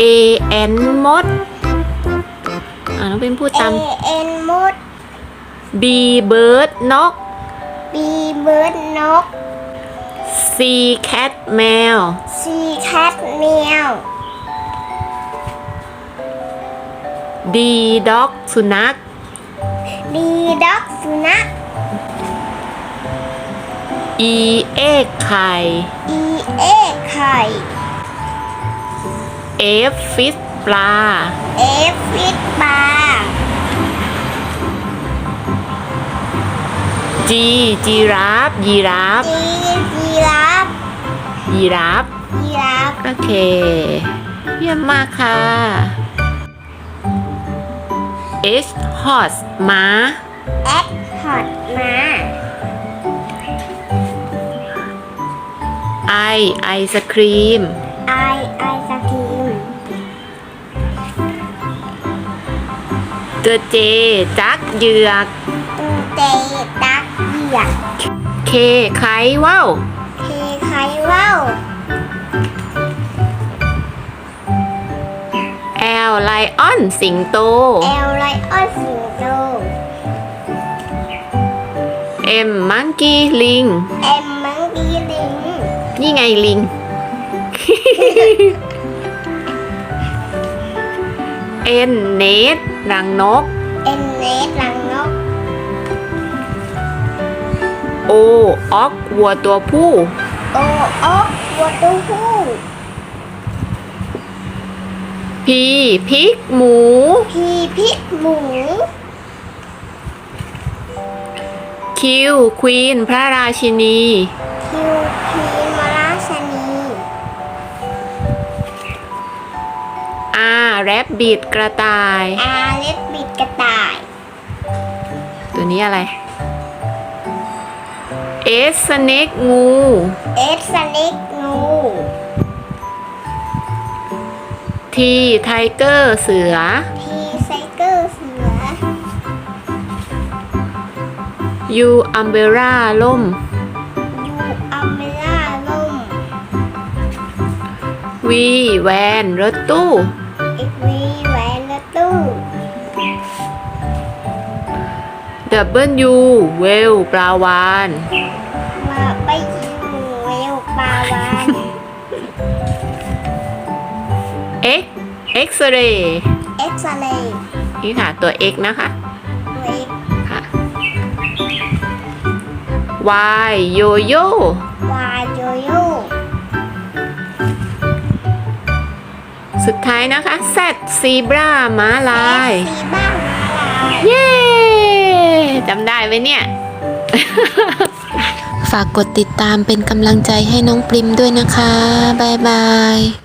A N มด อ่าน้องเป็นพูดเอตาม เอ็นมด B bird นก บีเบิร์ดนก C cat แมว ซีแคทแมว D dog สุนัข ดีด็อกสุนัข E egg ไข่ อีเอไข่ F fish ปลา เอฟฟิตปลา G จีราฟยีราฟจีจีราฟยีราฟยีราฟโอเค เยี่ยมมากค่ะ H horse ม้า แอดฮอตมา I ไอศครีม ตัว J จักเหยือกตูเตตักเหยียก K ไขว่าวเทไข่ว่าว L ไลออนสิงโตเอลไลออนสิงโต M มังกี้ลิง เอ็มมังกีลิง นี่ไงลิง N เนตรังนก เอ็นเนสลังนก O ออกวัวตัวผู้ โอโอกวัวตัวผู้ P พริกหมู พีพิษหมู Q ควีนพระราชินี คิวพี แรบบิดกระต่าย อาเล็บบิดกระต่าย ตัวนี้อะไร S สเน็กงูเอสสเน็กงู T ไทเกอร์เสือพีไซเกอร์เสือ U อัมเบร่าล่ม ยูอัมเบล่าล่ม V แวนรถตู้เอก วีแหวนและตู้ W เวลปลาวาน มาไปยิงเวลปลาวาน X X ray เอ็กซเรย์นี่ค่ะตัว X นะคะเวกค่ะ Y โยโย่วายโยโย่ สุดท้ายนะคะ Z ซีบราม้าลายสีบ้างมาลาย เย้จำได้ไหมเนี่ย ฝากกดติดตามเป็นกำลังใจให้น้องปริมด้วยนะคะ บ๊ายบาย